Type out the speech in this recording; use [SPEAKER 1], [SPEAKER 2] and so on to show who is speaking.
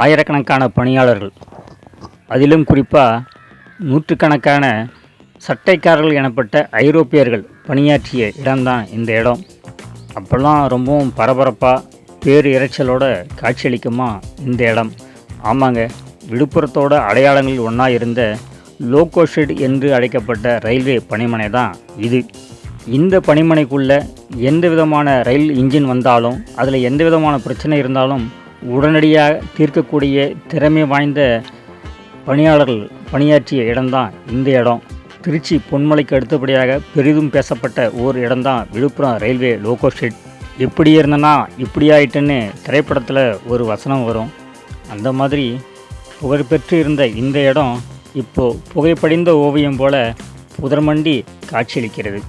[SPEAKER 1] ஆயிரக்கணக்கான பணியாளர்கள். அதிலும் குறிப்பாக நூற்றுக்கணக்கான சட்டைக்காரர்கள் எனப்பட்ட ஐரோப்பியர்கள் பணியாற்றிய இடம்தான் இந்த இடம். அப்போல்லாம் ரொம்பவும் பரபரப்பாக பேர் இரைச்சலோட காட்சியளிக்குமா இந்த இடம். ஆமாங்க விழுப்புரத்தோட அடையாளங்களில் ஒன்றா இருந்த லோகோ ஷெட் என்று அழைக்கப்பட்ட ரயில்வே பணிமனை தான் இது. இந்த பணிமனைக்குள்ளே எந்த விதமான ரயில் இன்ஜின் வந்தாலும் அதில் எந்த விதமான பிரச்சனை இருந்தாலும் உடனடியாக தீர்க்கக்கூடிய திறமை வாய்ந்த பணியாளர்கள் பணியாற்றிய இடம்தான் இந்த இடம். திருச்சி பொன்மலைக்கு அடுத்தபடியாக பெரிதும் பேசப்பட்ட ஓர் இடம்தான் விழுப்புரம் ரயில்வே லோகோ ஷெட் இப்படி இருந்தனா இப்படி ஆயிட்டுன்னு திரைப்படத்தில் ஒரு வசனம் வரும். அந்த மாதிரி புகழ்பெற்று இருந்த இந்த இடம் இப்போது புகைப்படிந்த ஓவியம் போல புதர்மண்டி காட்சியளிக்கிறது.